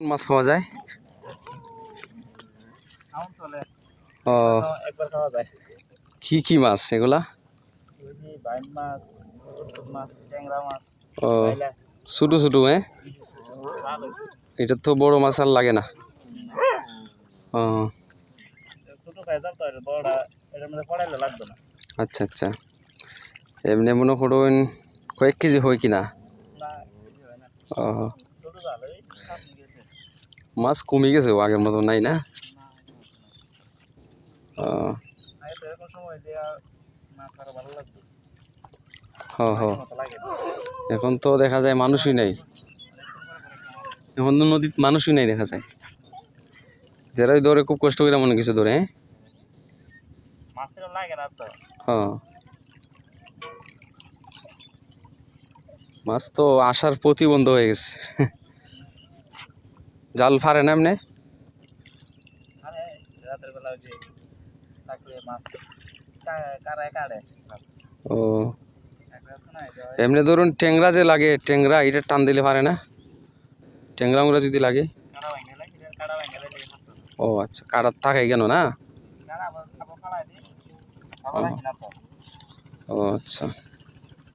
মাছ পাওয়া যায়? ও। খাওয়া কি কি মাছ এগুলা? ও ছোটো ছোটো হ্যাঁ? এটা তো বড় মাছ আর লাগে না। ও। আচ্ছা আচ্ছা। এমনি মনে করুন কয়েক কেজি হয় কিনা? ও। মাছ কমে গেছে আগের মতো নাই না। এখন তো দেখা যায় মানুষই নাই। এখন তো নদীত মানুষই নাই দেখা যায়। যারাই ধরে খুব কষ্ট করে মনে কিছু ধরে হ্যাঁ? মাছ তো আসার প্রতিবন্ধ হয়ে গেছে। জাল ফারে না এমনি? মানে ও। এমনি ধরুন ট্যাংরা যে লাগে ট্যাংরা এটা টান দিলে পারে না? ট্যাংরা মুরা যদি লাগে। ও আচ্ছা কাটার থাকে কেন না? ও আচ্ছা।